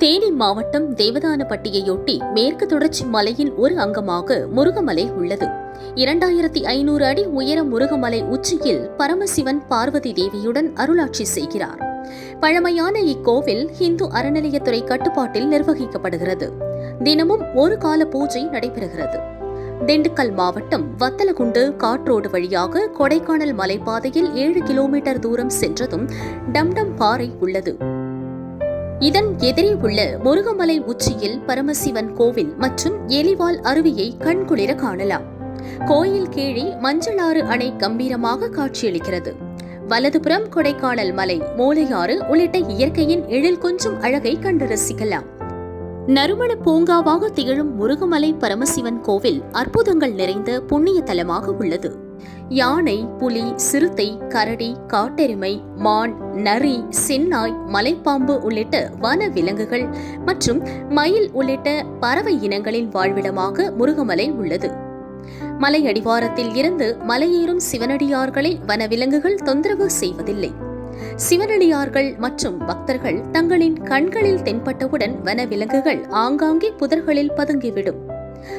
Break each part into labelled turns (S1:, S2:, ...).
S1: தேனி மாவட்டம் தேவதானப்பட்டியையொட்டி மேற்கு தொடர்ச்சி மலையின் ஒரு அங்கமாக முருகமலை உள்ளது. இரண்டாயிரத்தி ஐநூறு அடி உயர முருகமலை உச்சியில் பரமசிவன் பார்வதி தேவியுடன் அருளாட்சி செய்கிறார். பழமையான இக்கோவில் இந்து அறநிலையத்துறை கட்டுப்பாட்டில் நிர்வகிக்கப்படுகிறது. தினமும் ஒரு கால பூஜை நடைபெறுகிறது. திண்டுக்கல் மாவட்டம் வத்தலகுண்டு காற்றோடு வழியாக கொடைக்கானல் மலைப்பாதையில் ஏழு கிலோமீட்டர் தூரம் சென்றதும் டம்டம் பாறை உள்ளது. இதன் எதிரே உள்ள முருகமலை உச்சியில் பரமசிவன் கோவில் மற்றும் எலிவால் அருவியை கண்குளிர காணலாம். கோயில் கீழே மஞ்சளாறு அணை கம்பீரமாக காட்சியளிக்கிறது. வலதுபுறம் கொடைக்கானல் மலை மூலையாறு உள்ளிட்ட இயற்கையின் எழில் கொஞ்சம் அழகை கண்டு ரசிக்கலாம். நறுமண பூங்காவாக திகழும் முருகமலை பரமசிவன் கோவில் அற்புதங்கள் நிறைந்த புண்ணிய தலமாக உள்ளது. யானை புலி சிறுத்தை கரடி காட்டெருமை மான் நரி செந்நாய் மலைப்பாம்பு உள்ளிட்ட வன விலங்குகள் மற்றும் மயில் உள்ளிட்ட பறவை இனங்களின் வாழ்விடமாக முருகமலை உள்ளது. மலை அடிவாரத்தில் இருந்து மலையேறும் சிவனடியார்களை வனவிலங்குகள் தொந்தரவு செய்வதில்லை. சிவனடியார்கள் மற்றும் பக்தர்கள் தங்களின் கண்களில் தென்பட்டவுடன் வனவிலங்குகள் ஆங்காங்கே புதர்களில் பதுங்கிவிடும்.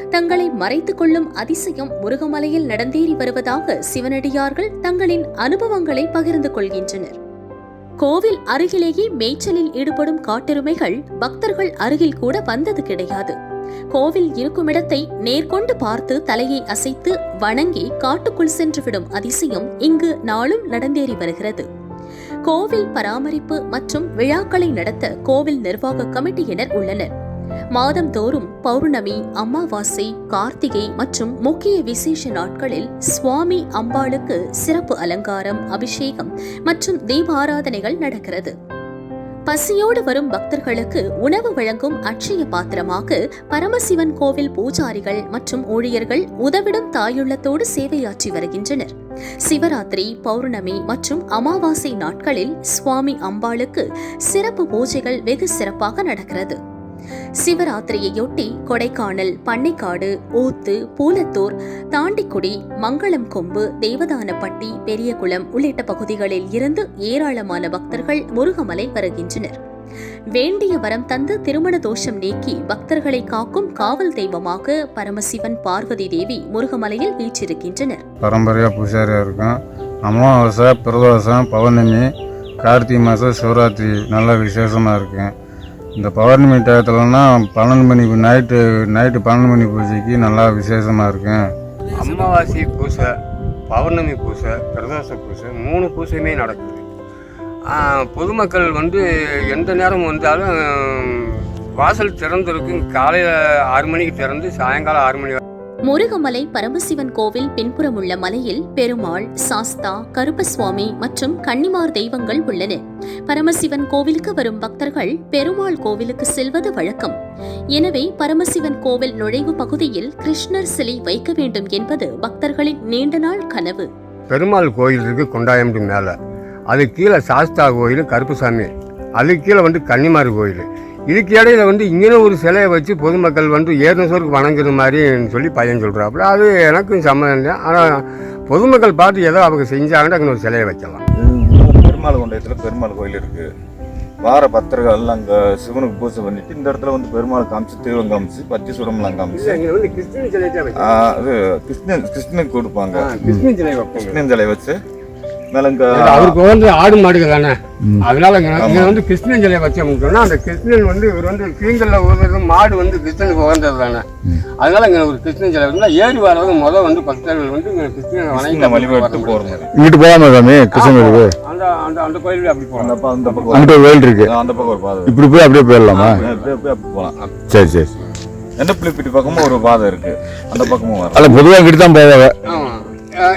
S1: தங்களை மறைத்துக் கொள்ளும் அதிசயம் முருகமலையில் நடந்தேறி வருவதாக சிவனடியார்கள் தங்களின் அனுபவங்களை பகிர்ந்து கொள்கின்றனர். கோவில் அருகிலேயே மேய்ச்சலில் ஈடுபடும் காட்டெருமைகள் பக்தர்கள் அருகில் கூட வந்தது கிடையாது. கோவில் இருக்குமிடத்தை நேர்கொண்டு பார்த்து தலையை அசைத்து வணங்கி காட்டுக்குள் சென்றுவிடும் அதிசயம் இங்கு நாளும் நடந்தேறி வருகிறது. கோவில் பராமரிப்பு மற்றும் விழாக்களை நடத்த கோவில் நிர்வாக கமிட்டியினர் உள்ளனர். மாதந்தோறும் பௌர்ணமி அமாவாசை கார்த்திகை மற்றும் முக்கிய விசேஷ நாட்களில் சுவாமி அம்பாளுக்கு சிறப்பு அலங்காரம் அபிஷேகம் மற்றும் தீபாராதனைகள் நடக்கிறது. பசியோடு வரும் பக்தர்களுக்கு உணவு வழங்கும் அட்சய பாத்திரமாக பரமசிவன் கோவில் பூஜாரிகள் மற்றும் ஊழியர்கள் உதவிடும் தாயுள்ளத்தோடு சேவையாற்றி வருகின்றனர். சிவராத்திரி பௌர்ணமி மற்றும் அமாவாசை நாட்களில் சுவாமி அம்பாளுக்கு சிறப்பு பூஜைகள் வெகு சிறப்பாக நடக்கிறது. சிவராத்திரியையொட்டி கொடைக்கானல் பண்ணைக்காடு ஊத்து பூலத்தூர் தாண்டிக்குடி மங்களம் கொம்பு தேவதானப்பட்டி பெரியகுளம் உள்ளிட்ட பகுதிகளில் இருந்து ஏராளமான பக்தர்கள் முருகமலை வருகின்றனர். வேண்டிய வரம் தந்து திருமண தோஷம் நீக்கி பக்தர்களை காக்கும் காவல் தெய்வமாக பரமசிவன் பார்வதி தேவி முருகமலையில் வீச்சிருக்கின்றனர்
S2: பரம்பரையாக பூசாரியாக இருக்கும் அமாவாசை பிரதோஷம் பௌர்ணமி கார்த்திகை மாதம் சிவராத்திரி. நல்ல விசேஷமாக இருக்கும் இந்த பௌர்ணமி டயத்துலனா பன்னெண்டு மணி நைட்டு நைட்டு பன்னெண்டு மணி பூஜைக்கு நல்லா விசேஷமாக இருக்கும்.
S3: அமாவாசை பூசை பௌர்ணமி பூசை பிரதோஷ பூசை மூணு பூசையுமே நடக்குது. பொதுமக்கள் வந்து எந்த நேரம் வந்தாலும் வாசல் திறந்துருக்கும். காலையில் ஆறு மணிக்கு திறந்து சாயங்காலம் ஆறு மணி
S1: முருகமலை பரமசிவன் கோவில் பின்புறம் உள்ள மலையில் பெருமாள் சாஸ்தா கருப்பசுவாமி மற்றும் கன்னிமார் தெய்வங்கள் உள்ளன. பரமசிவன் கோவிலுக்கு வரும் பக்தர்கள் பெருமாள் கோவிலுக்கு செல்வது வழக்கம். எனவே பரமசிவன் கோவில் நுழைவு பகுதியில் கிருஷ்ணர் சிலை வைக்க வேண்டும் என்பது பக்தர்களின் நீண்ட நாள் கனவு.
S3: பெருமாள் கோயில் இருக்கு கொண்டாயம்ட்டு மேலே. அது கீழே சாஸ்தா கோயில் கருப்புசாமி. அது கீழே வந்து கன்னிமார் கோயில். இதுக்கு இடையில வந்து இங்கே ஒரு சிலையை வச்சு பொதுமக்கள் வந்து ஏர்னசோருக்கு வணங்குற மாதிரின்னு சொல்லி பையன் சொல்கிறாப்புல அது எனக்கும் சம்மதம் இல்லை ஆனால் பொதுமக்கள் பார்த்து ஏதோ அவங்க செஞ்சாங்கன்னா அங்கே ஒரு சிலையை வைக்கலாம்.
S4: பெருமாள் கொண்டயத்தில் பெருமாள் கோயில் இருக்கு. வார எல்லாம் அங்கே சிவனுக்கு பூஜை பண்ணிட்டு இந்த இடத்துல வந்து பெருமாள் காமிச்சு தீவம் காமிச்சு பத்தி சுடம்லாம் காமிச்சு. அது கிருஷ்ணன் கிருஷ்ணனுக்கு கொடுப்பாங்க. கிருஷ்ணன் சிலை வச்சு
S3: அவருக்கு வந்து ஆடு மாடுகள் தானே? அதனால இங்க வந்து கிருஷ்ணன் சிலையை வச்சோம்னா அந்த கிருஷ்ணன் வந்து இவர் வந்து தீங்கல்ல உதறது மாடு வந்து கிருஷ்ணனுக்கு உகந்தது தானே? அதனால இங்க ஒரு கிருஷ்ணன் சிலை இருந்தா ஏறி வரவங்க முதல் வந்து பக்தர்கள் வந்து இங்க கிருஷ்ணனை வணங்கி
S4: வழிபட்டு போற மாதிரி
S5: இங்கிட்டு போகாம சாமி கிருஷ்ணகிரி
S3: அந்த அந்த அந்த கோயிலுக்கு அப்படி
S4: அந்த
S3: போகலாம்
S4: அந்த பக்கம்
S5: ஒரு கோயில் இருக்கு.
S4: அந்த பக்கம் ஒரு பாதை.
S5: இப்படி போய் அப்படியே போயிடலாமா?
S4: போகலாம்
S5: சரி சரி.
S4: எந்த புளிப்பிட்டி பக்கமும் ஒரு பாதை இருக்கு. அந்த பக்கமும்
S5: அல்ல பொதுவாக இங்கிட்டு தான் போவாங்க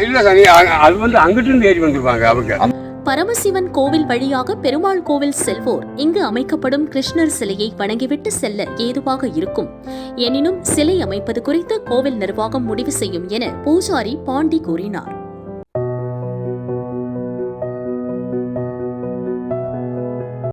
S3: இல்லை சாமி அது வந்து அங்கிட்டு ஏறி வந்திருப்பாங்க அவங்க.
S1: பரமசிவன் கோவில் வழியாக பெருமாள் கோவில் செல்வோர். இங்கு அமைக்கப்படும் கிருஷ்ணர் சிலையை வணங்கிவிட்டு செல்ல ஏதுவாக இருக்கும். எனினும் சிலை அமைப்பது குறித்து கோவில் நிர்வாகம் முடிவு செய்யும் என பூஜாரி பாண்டி கூறினார்.